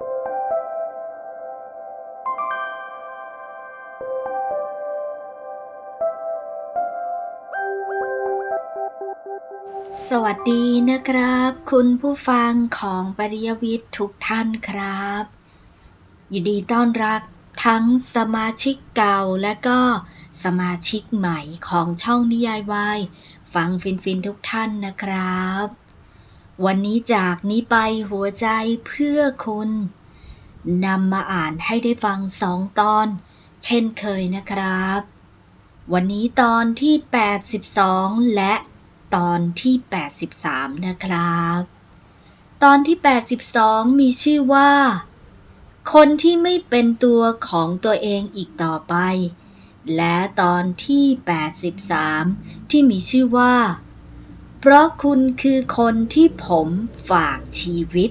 สวัสดีนะครับ คุณผู้ฟังของปริยวิทย์ทุกท่านครับยินดีต้อนรับทั้งสมาชิกเก่าและก็สมาชิกใหม่ของช่องนิยายวายฟังฟินฟินทุกท่านนะครับ วันนี้จากนี้ไปหัวใจเพื่อคุณนำมาอ่านให้ได้ฟังสองตอน เช่นเคยนะครับ วันนี้ตอนที่ 82 และตอนที่ 83 นะครับ ตอนที่ 82 มีชื่อว่า คนที่ไม่เป็นตัวของตัวเองอีกต่อไป และตอนที่ 83 ที่มีชื่อว่า เพราะคุณคือคนที่ผมฝากชีวิต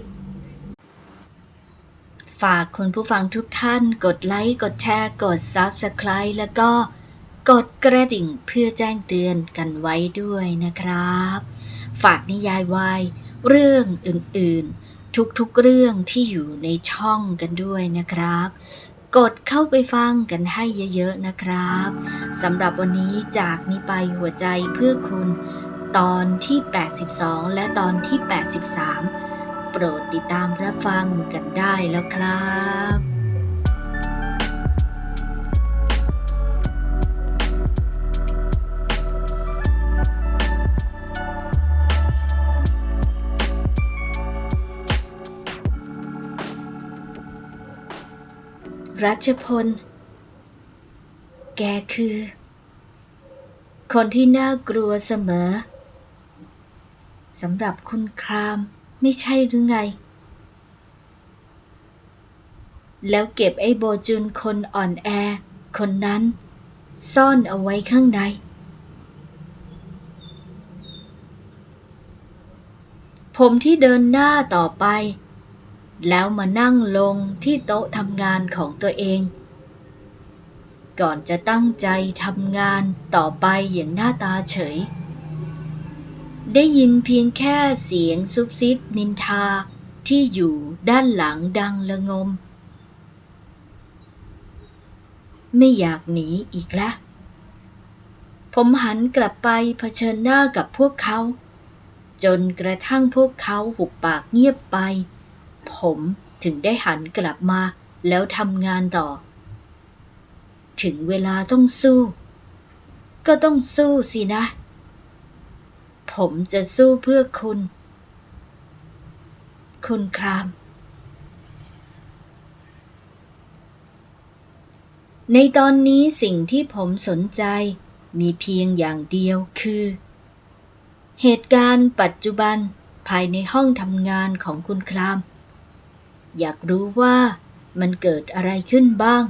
ฝากคุณผู้ฟังทุกท่าน กดไลค์ กดแชร์ กด Subscribe แล้วก็กดกระดิ่งเพื่อแจ้งเตือนกันไว้ด้วยนะครับ ฝากนิยายวายเรื่องอื่นๆ ทุกๆเรื่องที่อยู่ในช่องกันด้วยนะครับ กดเข้าไปฟังกันให้เยอะๆนะครับสำหรับวันนี้จากนี้ไปหัวใจเพื่อคุณ ตอนที่ 82 และตอนที่ 83 โปรดติดตามรับฟังกันได้แล้วครับรัชพล แกคือ คนที่น่ากลัวเสมอ สำหรับคุณครามไม่ใช่หรือไง แล้วเก็บไอ้โบจุนคนอ่อนแอ คนนั้น ซ่อนเอาไว้ข้างใน ผมที่เดินหน้าต่อไป แล้วมานั่งลงที่โต๊ะทำงานของตัวเอง ก่อนจะตั้งใจทำงานต่อไปอย่างหน้าตาเฉย ได้ยินเพียงแค่เสียงซุบซิบนินทาที่อยู่ด้านหลังดังละงม ไม่อยากหนีอีกแล้วผมหันกลับไปเผชิญหน้ากับพวกเขา จนกระทั่งพวกเขาหุบปากเงียบไป ผมถึงได้หันกลับมาแล้วทำงานต่อ ถึงเวลาต้องสู้ ก็ต้องสู้สินะ ผมจะสู้เพื่อคุณ คุณคราม ในตอนนี้สิ่งที่ผมสนใจมีเพียงอย่างเดียวคือ เหตุการณ์ปัจจุบันภายในห้องทำงานของคุณคราม อยากรู้ว่ามันเกิดอะไรขึ้นบ้าง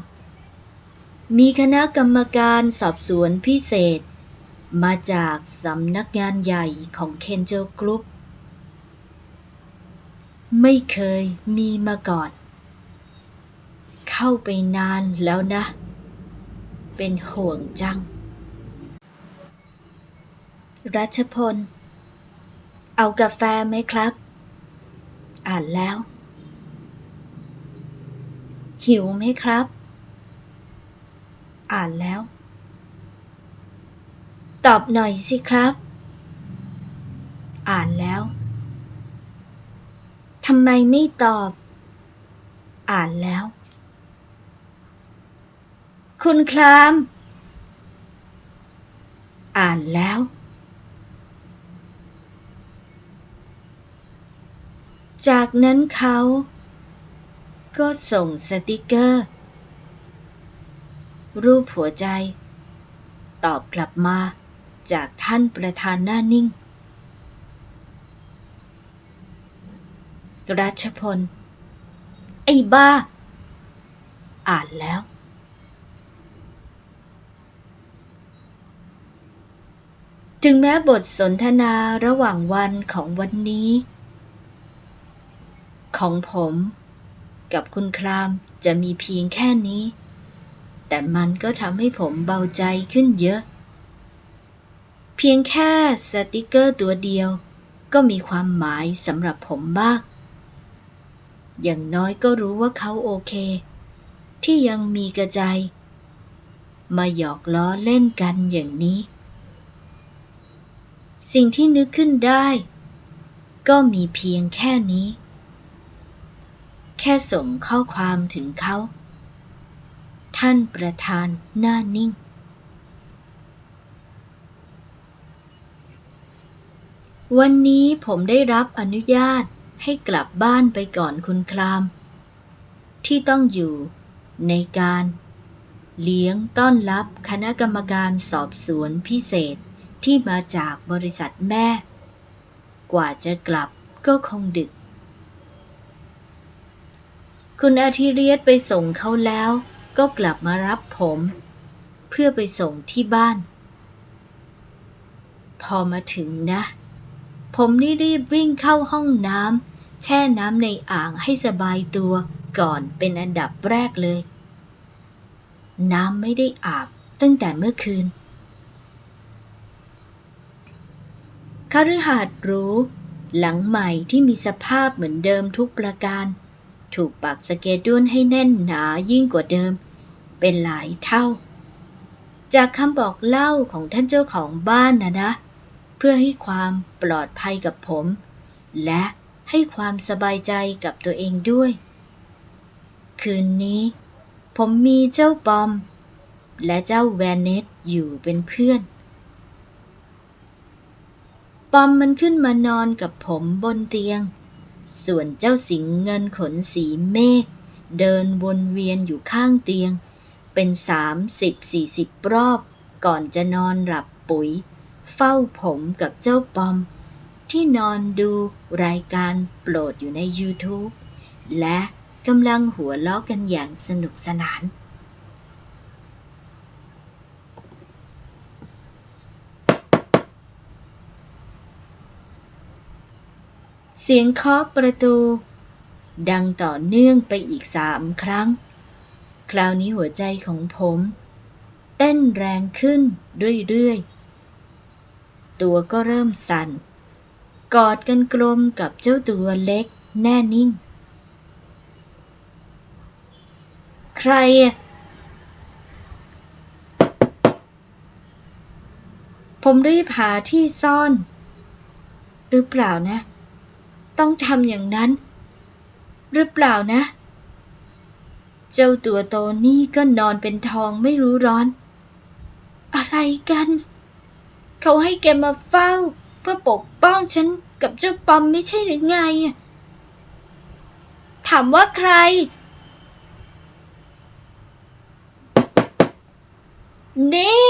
มีคณะกรรมการสอบสวนพิเศษ มาจากสำนักงานใหญ่ของเคนเจลกรุ๊ปไม่เคยมีมาก่อน เข้าไปนานแล้วนะ เป็นห่วงจัง รัชพล เอากาแฟไหมครับ อ่านแล้ว หิวไหมครับ อ่านแล้ว ตอบหน่อยสิครับ อ่านแล้วทำไมไม่ตอบ อ่านแล้ว คุณคลาม อ่านแล้ว จากนั้นเขา ก็ส่งสติกเกอร์ รูปหัวใจ ตอบกลับมา จากท่านประธานหน้านิ่ง รัชพล ไอ้บ้า อ่านแล้ว ถึงแม้บทสนทนาระหว่างวันของวันนี้ ของผมกับคุณครามจะมีเพียงแค่นี้ แต่มันก็ทำให้ผมเบาใจขึ้นเยอะ เพียงแค่สติกเกอร์ตัวเดียว ก็มีความหมายสำหรับผมมากอย่างน้อยก็รู้ว่าเขาโอเค ที่ยังมีกระใจ มาหยอกล้อเล่นกันอย่างนี้ สิ่งที่นึกขึ้นได้ ก็มีเพียงแค่นี้ แค่ส่งข้อความถึงเขา ท่านประธานหน้านิ่ง วันนี้ผมได้รับอนุญาตให้กลับบ้านไปก่อนคุณคราม ที่ต้องอยู่ในการ เลี้ยงต้อนรับคณะกรรมการสอบสวนพิเศษที่มาจากบริษัทแม่ กว่าจะกลับก็คงดึก คุณอาทิเรียสไปส่งเขาแล้วก็กลับมารับผม เพื่อไปส่งที่บ้าน พอมาถึงนะ ผมนี่รีบวิ่งเข้าห้องน้ำแช่น้ำในอ่างให้สบายตัวก่อนเป็นอันดับแรกเลย น้ำไม่ได้อาบตั้งแต่เมื่อคืนคฤหาสน์รูหลังใหม่ที่มีสภาพเหมือนเดิมทุกประการ ถูกปักสเกดูนให้แน่นหนายิ่งกว่าเดิม เป็นหลายเท่า จากคำบอกเล่าของท่านเจ้าของบ้านนะนะ เพื่อให้ความปลอดภัยกับผม และให้ความสบายใจกับตัวเองด้วย คืนนี้ ผมมีเจ้าปอม และเจ้าแวนเนตอยู่เป็นเพื่อน ปอมมันขึ้นมานอนกับผมบนเตียง ส่วนเจ้าสิงเงินขนสีเมฆเดินวนเวียนอยู่ข้างเตียง เป็นสามสิบสี่สิบรอบ ก่อนจะนอนหลับปุ๋ย เฝ้าผมกับเจ้าปอม ที่นอนดูรายการโปรดอยู่ใน YouTube และกำลังหัวล้อกันอย่างสนุกสนาน เสียงเคาะประตู ดังต่อเนื่องไปอีกสามครั้ง คราวนี้หัวใจของผม เต้นแรงขึ้นเรื่อยๆ ตัวก็เริ่มสั่น กอดกันกลมกับเจ้าตัวเล็กแน่นิ่ง ใครอะผมรีบหาที่ซ่อน หรือเปล่านะ ต้องทำอย่างนั้น หรือเปล่านะ เจ้าตัวโตนี่ก็นอนเป็นทองไม่รู้ร้อน อะไรกัน เขาให้แกมาเฝ้า เพื่อปกป้องฉันกับเจ้าปอมไม่ใช่หรือไง ถามว่าใคร นี่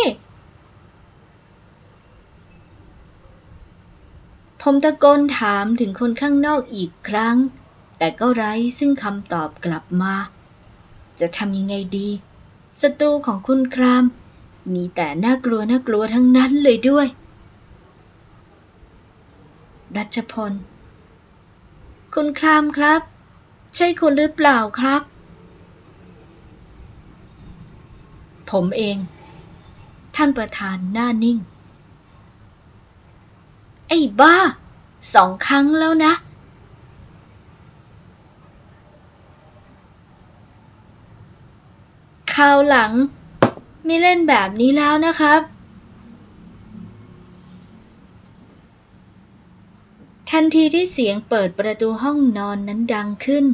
ผมตะโกนถามถึงคนข้างนอกอีกครั้ง แต่ก็ไร้ซึ่งคำตอบกลับมา จะทำยังไงดีศัตรูของคุณคราม มีแต่น่ากลัวน่ากลัวทั้งนั้นเลยด้วย รัชพล คุณครามครับ ใช่คุณหรือเปล่าครับ ผมเอง ท่านประธานหน้านิ่ง ไอ้บ้า สองครั้งแล้วนะคราวหลัง ไม่เล่นแบบนี้แล้วนะครับ ทันทีที่เสียงเปิดประตูห้องนอนนั้นดังขึ้น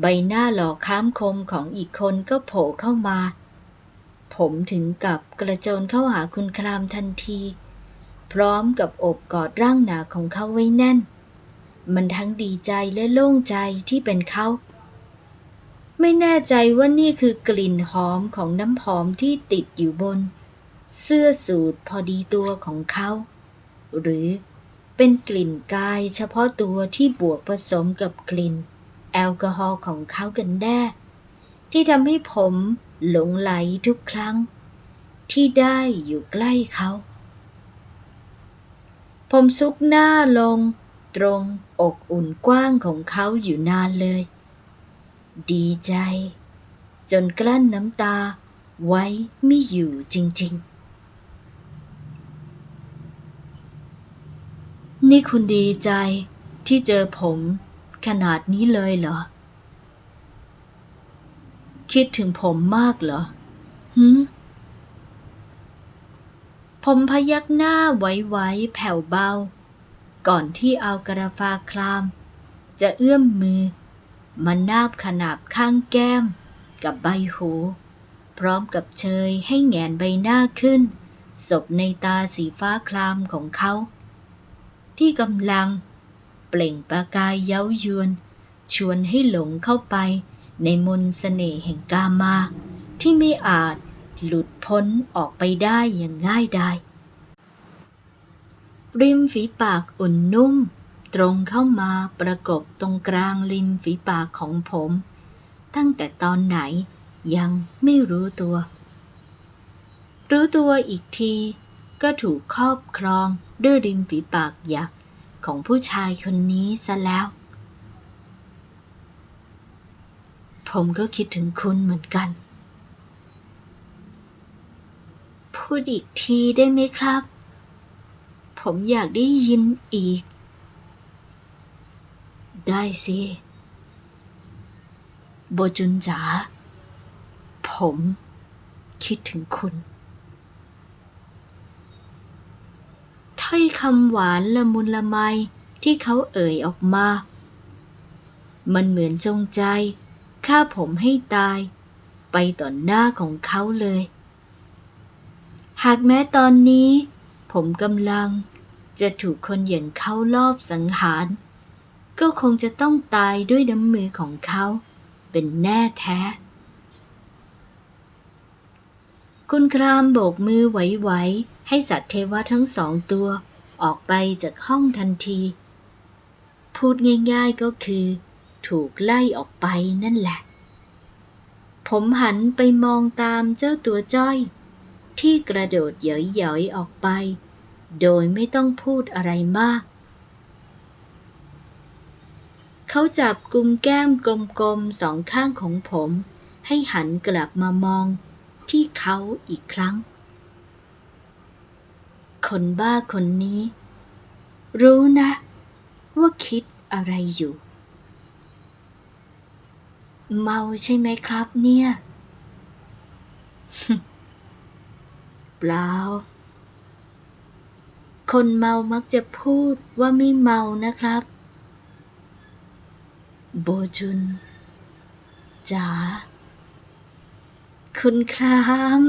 ใบหน้าหล่อคล้ำคมของอีกคนก็โผล่เข้ามา ผมถึงกับกระโจนเข้าหาคุณครามทันที พร้อมกับอบกอดร่างหนาของเขาไว้แน่น มันทั้งดีใจและโล่งใจที่เป็นเขา ไม่แน่ใจว่านี่คือกลิ่นหอมของน้ำหอมที่ติดอยู่บน เสื้อสูทพอดีตัวของเขา หรือเป็นกลิ่นกายเฉพาะตัวที่บวกผสมกับกลิ่น แอลกอฮอล์ของเขากันแน่ ที่ทำให้ผมหลงไหลทุกครั้ง ที่ได้อยู่ใกล้เขา ผมซุกหน้าลง ตรงอกอุ่นกว้างของเขาอยู่นานเลย ดีใจ จนกลั้นน้ำตาไว้ไม่อยู่จริง ๆ นี่คุณดีใจที่เจอผมขนาดนี้เลยเหรอ คิดถึงผมมากเหรอหืมผมพยักหน้าไหวๆแผ่วเบา ก่อนที่เอากระฟาคลาม จะเอื้อมมือ มานาบขนาบข้างแก้ม กับใบหู พร้อมกับเชยให้แงนใบหน้าขึ้น ศพในตาสีฟ้าคลามของเขา ที่กำลัง เปล่งประกายเย้ายวน ชวนให้หลงเข้าไปในมนต์เสน่ห์แห่งกามา ที่ไม่อาจหลุดพ้นออกไปได้อย่างง่ายดายริมฝีปากอุ่นนุ่ม ตรงเข้ามาประกบตรงกลางริมฝีปากของผม ตั้งแต่ตอนไหนยังไม่รู้ตัว รู้ตัวอีกทีก็ถูกครอบครองด้วยริมฝีปากหยักของผู้ชายคนนี้ซะแล้ว ผมก็คิดถึงคุณเหมือนกัน พูดอีกทีได้ไหมครับ ผมอยากได้ยินอีก ได้สิโบจุนจ๋า ผมคิดถึงคุณ ถ้อยคำหวานละมุนละไมที่เขาเอ่ยออกมา มันเหมือนจงใจฆ่าผมให้ตาย ไปต่อหน้าของเขาเลย หากแม้ตอนนี้ ผมกำลังจะถูกคนอย่างเขาลอบสังหาร ก็คงจะต้องตายด้วยน้ำมือของเขา เป็นแน่แท้ คุณครามโบกมือไหวๆให้สัตว์เทวะทั้งสองตัวออกไปจากห้องทันที พูดง่ายๆก็คือ ถูกไล่ออกไปนั่นแหละ ผมหันไปมองตามเจ้าตัวจ้อย ที่กระโดดเหยอยๆออกไป โดยไม่ต้องพูดอะไรมาก เขาจับกุมแก้มกลมๆสองข้างของผม ให้หันกลับมามองที่เขาอีกครั้ง คนบ้าคนนี้ รู้นะ ว่าคิดอะไรอยู่ เมาใช่ไหมครับเนี่ย เปล่า คนเมามักจะพูดว่าไม่เมานะครับ โบจุนจ๋าคุณคราม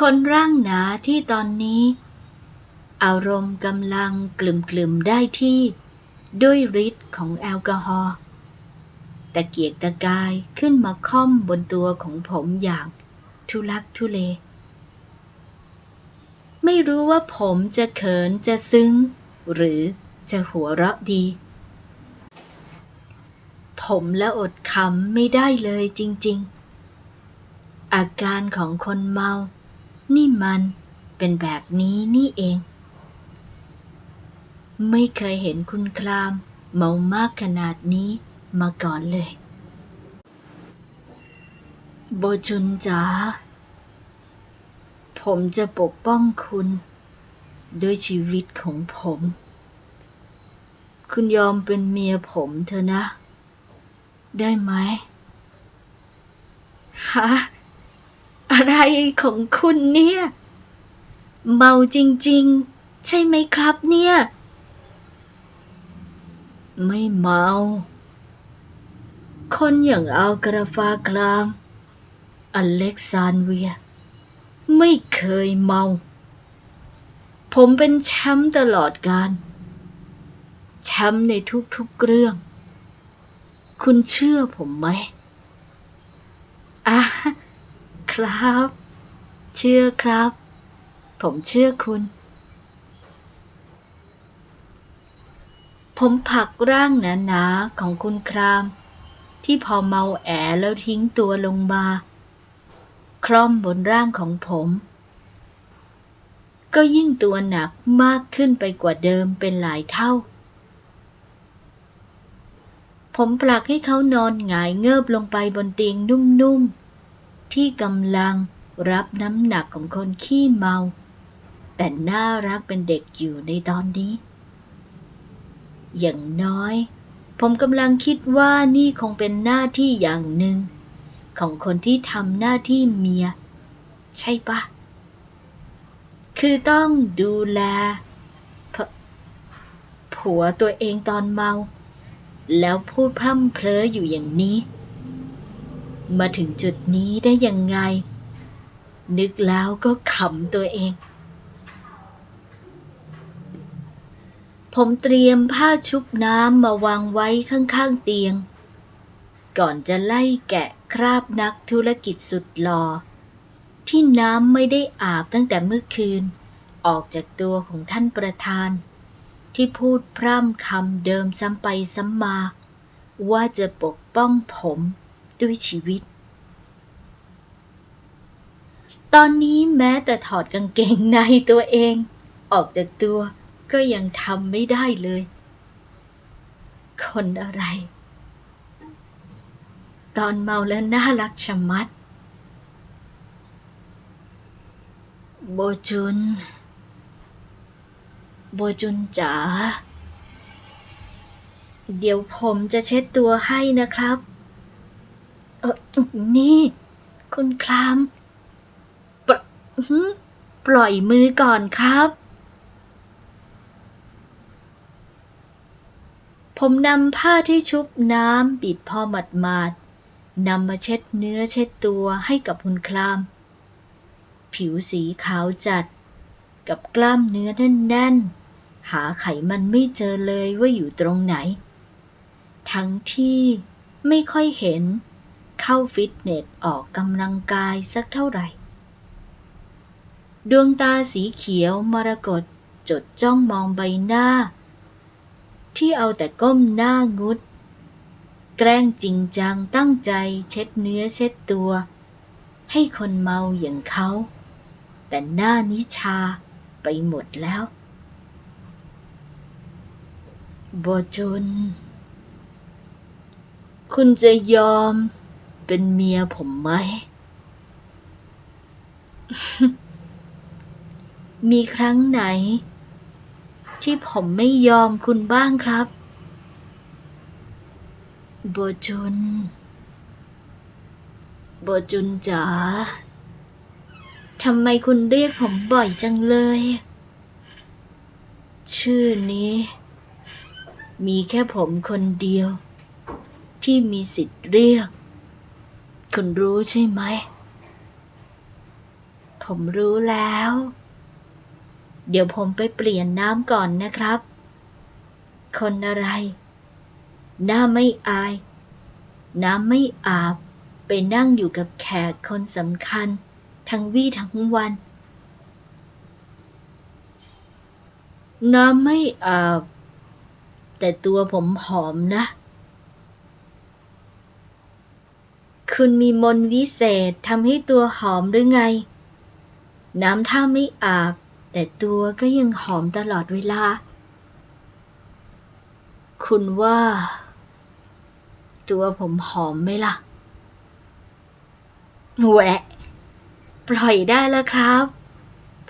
คนร่างหนาที่ตอนนี้ อารมณ์กำลังกลุ่มๆได้ที่ด้วยฤทธิ์ของแอลกอฮอล์ตะเกียกตะกายขึ้นมาค่อมบนตัวของผมอย่างทุลักทุเล ไม่รู้ว่าผมจะเขินจะซึ้ง หรือจะหัวเราะดี ผมและอดคำไม่ได้เลยจริง ๆ อาการของคนเมา นี่มันเป็นแบบนี้นี่เอง ไม่เคยเห็นคุณคราม เมามากขนาดนี้มาก่อนเลย โบจุนจ๋า ผมจะปกป้องคุณ ด้วยชีวิตของผม คุณยอมเป็นเมียผมเถอะนะ ได้ไหมฮะอะไรของคุณเนี่ย เมาจริง ๆ ใช่ไหมครับเนี่ย ไม่เมา คนอย่างอัลกราฟากลามอเล็กซานเวีย ไม่เคยเมา ผมเป็นแชมป์ตลอดการแชมป์ในทุกๆเรื่อง คุณเชื่อผมไหมอะครับ เชื่อครับ ผมเชื่อคุณ ผมผักร่างหนาๆของคุณคราม ที่พอเมาแอแล้วทิ้งตัวลงมา คล่อมบนร่างของผม ก็ยิ่งตัวหนักมากขึ้นไปกว่าเดิมเป็นหลายเท่า ผมผลักให้เขานอนหงายเงิบลงไปบนเตียงนุ่มๆ ที่กำลังรับน้ำหนักของคนขี้เมา แต่น่ารักเป็นเด็กอยู่ในตอนนี้ อย่างน้อย ผมกำลังคิดว่านี่คงเป็นหน้าที่อย่างหนึ่ง ของคนที่ทำหน้าที่เมีย ใช่ปะคือต้องดูแลผผัวตัวเองตอนเมา แล้วพูดพร่ำเพ้ออยู่อย่างนี้ มาถึงจุดนี้ได้ยังไง นึกแล้วก็ขำตัวเอง ผมเตรียมผ้าชุบน้ำมาวางไว้ข้างๆเตียง ก่อนจะไล่แกะ คราบนักธุรกิจสุดหล่อที่น้ำไม่ได้อาบตั้งแต่เมื่อคืน ออกจากตัวของท่านประธาน ที่พูดพร่ำคำเดิมซ้ำไปซ้ำมา ว่าจะปกป้องผมด้วยชีวิต ตอนนี้แม้แต่ถอดกางเกงในตัวเอง ออกจากตัวก็ยังทำไม่ได้เลย คนอะไร ตอนเมาแล้วน่ารักชะมัด โบจุน โบจุนจ๋า เดี๋ยวผมจะเช็ดตัวให้นะครับ เออนี่ คุณคลามปปล่อยมือก่อนครับ ผมนำผ้าที่ชุบน้ำปิดพอหมาดๆ นำมาเช็ดเนื้อเช็ดตัวให้กับคุณคลาม ผิวสีขาวจัด กับกล้ามเนื้อแน่นๆ หาไขมันไม่เจอเลยว่าอยู่ตรงไหน ทั้งที่ไม่ค่อยเห็นเข้าฟิตเนสออกกำลังกายสักเท่าไหร่ ดวงตาสีเขียวมรกตจดจ้องมองใบหน้า ที่เอาแต่ก้มหน้างุด แกล้งจริงจังตั้งใจเช็ดเนื้อเช็ดตัว ให้คนเมาอย่างเขา แต่หน้านิชาไปหมดแล้วโบจน คุณจะยอมเป็นเมียผมไหม มีครั้งไหน ที่ผมไม่ยอมคุณบ้างครับ โบจุน โบจุนจ๋า ทำไมคุณเรียกผมบ่อยจังเลย ชื่อนี้ มีแค่ผมคนเดียว ที่มีสิทธิ์เรียก คุณรู้ใช่ไหม ผมรู้แล้ว เดี๋ยวผมไปเปลี่ยนน้ำก่อนนะครับ คนอะไร หน้าไม่อาย น้ำไม่อาบ ไปนั่งอยู่กับแขกคนสำคัญ ทั้งวี่ทั้งวัน น้ำไม่อาบ แต่ตัวผมหอมนะ คุณมีมนวิเศษทำให้ตัวหอมหรือไง น้ำถ้าไม่อาบ แต่ตัวก็ยังหอมตลอดเวลา คุณว่า ตัวผมหอมไหมล่ะแหวะ ปล่อยได้แล้วครับ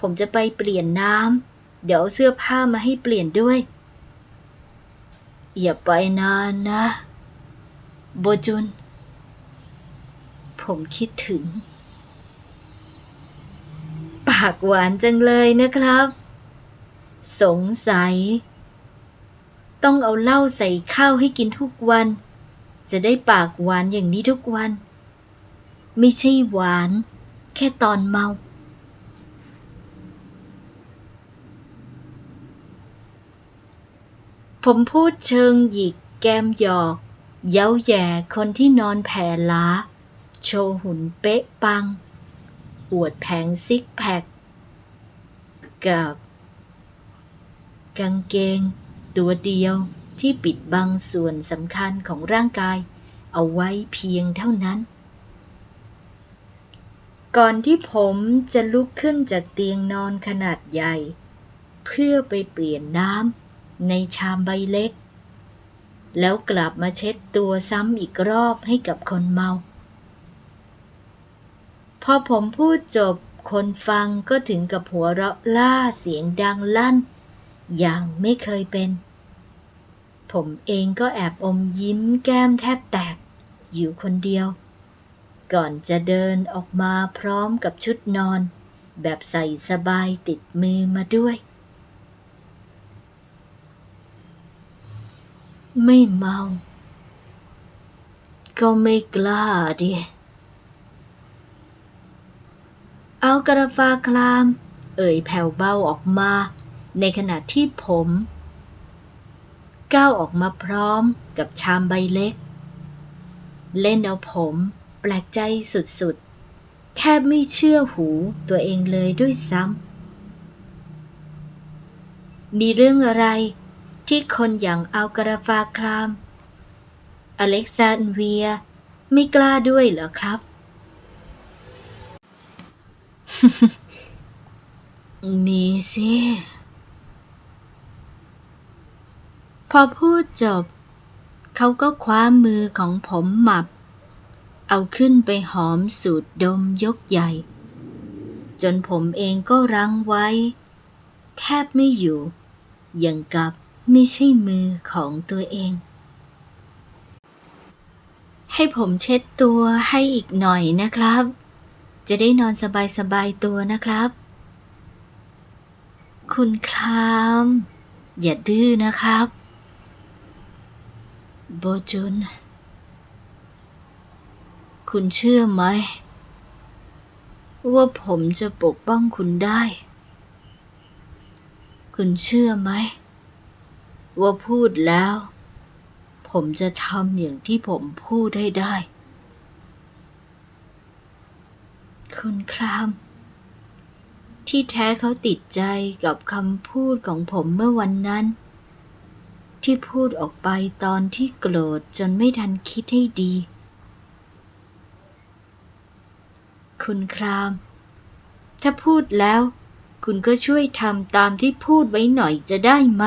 ผมจะไปเปลี่ยนน้ำ เดี๋ยวเอาเสื้อผ้ามาให้เปลี่ยนด้วย อย่าไปนานนะ โบจุน ผมคิดถึง ปากหวานจังเลยนะครับ สงสัย ต้องเอาเหล้าใส่ข้าวให้กินทุกวัน จะได้ปากหวานอย่างนี้ทุกวัน ไม่ใช่หวาน แค่ตอนเมา ผมพูดเชิงหยิกแกมหยอก เย้าแย่คนที่นอนแผ่ล้า โชว์หุ่นเป๊ะปัง อวดแผงซิกแพคกับ กางเกงตัวเดียว ที่ปิดบังส่วนสำคัญของร่างกาย เอาไว้เพียงเท่านั้น ก่อนที่ผมจะลุกขึ้นจากเตียงนอนขนาดใหญ่ เพื่อไปเปลี่ยนน้ำในชามใบเล็ก แล้วกลับมาเช็ดตัวซ้ำอีกรอบให้กับคนเมา พอผมพูดจบคนฟังก็ถึงกับหัวเราะล่าเสียงดังลั่น อย่างไม่เคยเป็น ผมเองก็แอบอมยิ้มแก้มแทบแตก อยู่คนเดียว ก่อนจะเดินออกมาพร้อมกับชุดนอน แบบใส่สบายติดมือมาด้วย ไม่เมา ก็ไม่กล้าดิเอากระฟาคลาม เอ่ยแผ่วเบาออกมา ในขณะที่ผม ก้าวออกมาพร้อมกับชามใบเล็ก เล่นเอาผมแปลกใจสุดๆ แทบไม่เชื่อหูตัวเองเลยด้วยซ้ำ มีเรื่องอะไรที่คนอย่างอัลกราฟาคลาม อเล็กซานเวียไม่กล้าด้วยเหรอครับ มีสิ พอพูดจบ เขาก็คว้ามือของผมหมับ เอาขึ้นไปหอมสูดดมยกใหญ่ จนผมเองก็รั้งไว้ แทบไม่อยู่ อย่างกับไม่ใช่มือของตัวเอง ให้ผมเช็ดตัวให้อีกหน่อยนะครับ จะได้นอนสบายๆตัวนะครับ คุณคราม อย่าดื้อนะครับ โบจุน คุณเชื่อไหม ว่าผมจะปกป้องคุณได้ คุณเชื่อไหม ว่าพูดแล้ว ผมจะทำอย่างที่ผมพูดให้ได้ คุณคราม ที่แท้เขาติดใจกับคำพูดของผมเมื่อวันนั้น ที่พูดออกไปตอนที่โกรธจนไม่ทันคิดให้ดี คุณคราม ถ้าพูดแล้ว คุณก็ช่วยทำตามที่พูดไว้หน่อยจะได้ไหม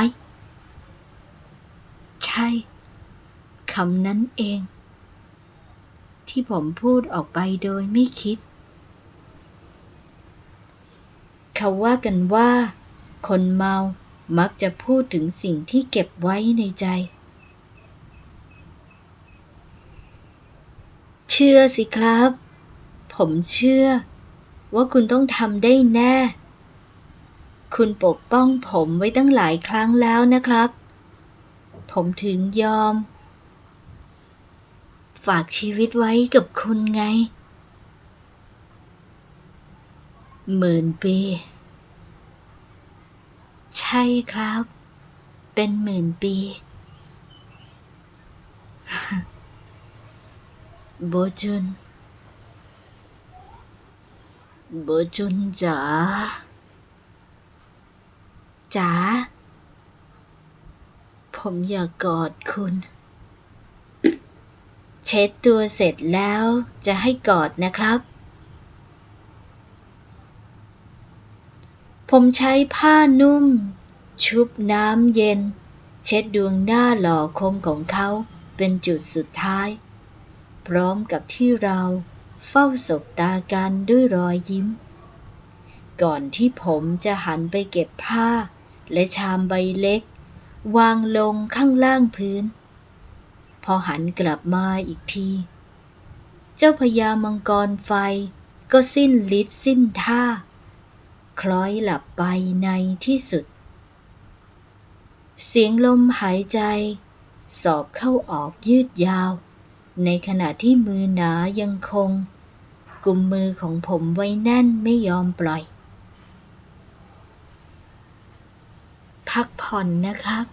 ใช่คำนั้นเอง ที่ผมพูดออกไปโดยไม่คิด เขาว่ากันว่า คนเมา มักจะพูดถึงสิ่งที่เก็บไว้ในใจ เชื่อสิครับ ผมเชื่อ ว่าคุณต้องทำได้แน่ คุณปกป้องผมไว้ตั้งหลายครั้งแล้วนะครับ ผมถึงยอม ฝากชีวิตไว้กับคุณไงหมื่นปี ใช่ครับ เป็นหมื่นปี โบจุน โบจุนจ๋า จ๋า ผมอยากกอดคุณ เช็ดตัวเสร็จแล้วจะให้กอดนะครับ ผมใช้ผ้านุ่ม ชุบน้ำเย็น เช็ดดวงหน้าหล่อคมของเขาเป็นจุดสุดท้าย พร้อมกับที่เราเฝ้าสบตากันด้วยรอยยิ้ม ก่อนที่ผมจะหันไปเก็บผ้า และชามใบเล็ก วางลงข้างล่างพื้น พอหันกลับมาอีกที เจ้าพญามังกรไฟก็สิ้นฤทธิ์สิ้นท่า คล้อยหลับไปในที่สุด เสียงลมหายใจ สอบเข้าออกยืดยาว ในขณะที่มือหนายังคงกุมมือของผมไว้แน่นไม่ยอมปล่อย พักผ่อนนะครับ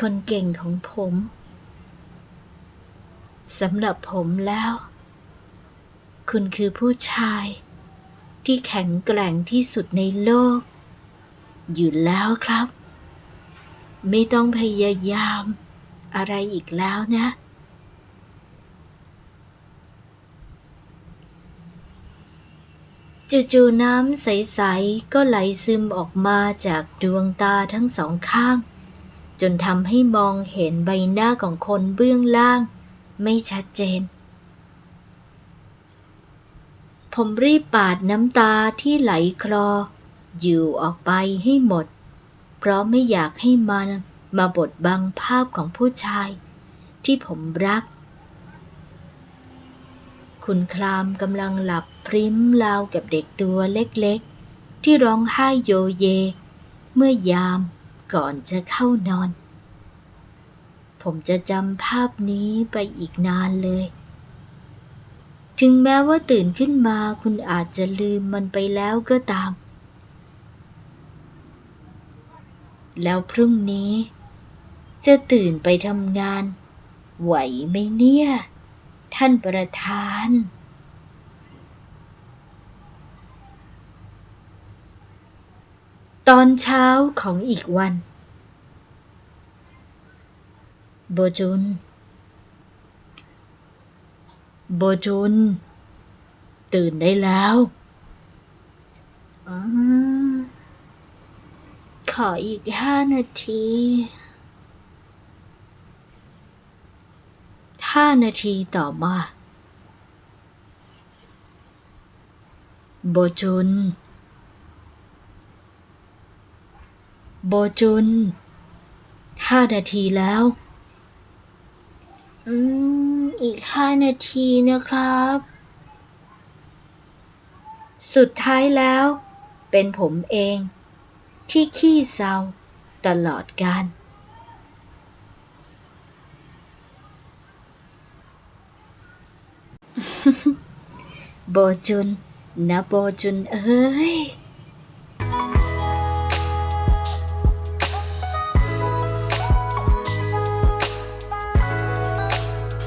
คนเก่งของผมสำหรับผมแล้ว คุณคือผู้ชาย ที่แข็งแกร่งที่สุดในโลก อยู่แล้วครับ ไม่ต้องพยายามอะไรอีกแล้วนะ จู่ๆน้ำใส ๆ ก็ไหลซึมออกมาจากดวงตาทั้งสองข้าง จนทำให้มองเห็นใบหน้าของคนเบื้องล่าง ไม่ชัดเจน ผมรีบปาดน้ำตาที่ไหลคลอ อยู่ออกไปให้หมด เพราะไม่อยากให้มันมาบดบังภาพของผู้ชาย ที่ผมรัก คุณคลามกำลังหลับพริ้มราวกับเด็กตัวเล็กๆ ที่ร้องไห้โยเย เมื่อยามก่อนจะเข้านอน ผมจะจำภาพนี้ไปอีกนานเลย ถึงแม้ว่าตื่นขึ้นมาคุณอาจจะลืมมันไปแล้วก็ตาม แล้วพรุ่งนี้ จะตื่นไปทำงาน ไหวไหมเนี่ย ท่านประธาน ตอนเช้าของอีกวัน โบจุน โบจุน ตื่นได้แล้วอืมขออีกห้านาทีห้านาทีต่อมา โบจุน โบจุนห้านาทีแล้ว อืม อีกห้านาทีนะครับ สุดท้ายแล้ว เป็นผมเอง ที่ขี้เศร้าตลอดการโบจุนนะโบจุนเอ้ย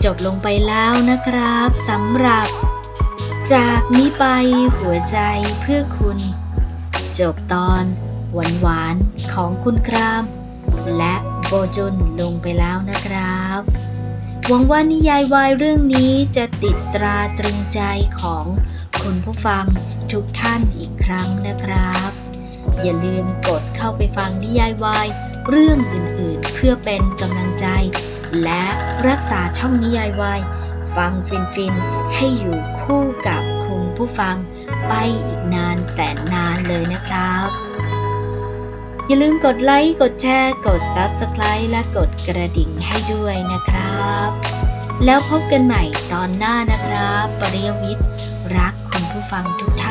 จบลงไปแล้วนะครับสำหรับ จากนี้ไปหัวใจเพื่อคุณ จบตอนหวานหวานของคุณคราม และโบจุนลงไปแล้วนะครับ หวังว่านิยายวายเรื่องนี้จะติดตราตรึงใจของคุณผู้ฟังทุกท่านอีกครั้งนะครับ อย่าลืมกดเข้าไปฟังนิยายวายเรื่องอื่นๆ เพื่อเป็นกำลังใจ และรักษาช่องนิยายวายฟังฟินๆให้อยู่คู่กับคุณผู้ฟังไปอีกนานแสนนานเลยนะครับ อย่าลืมกดไลค์ กดแชร์ กด Subscribe และกดกระดิ่งให้ด้วยนะครับ แล้วพบกันใหม่ตอนหน้านะครับ ปริยวิทย์รักคุณผู้ฟังทุกท่าน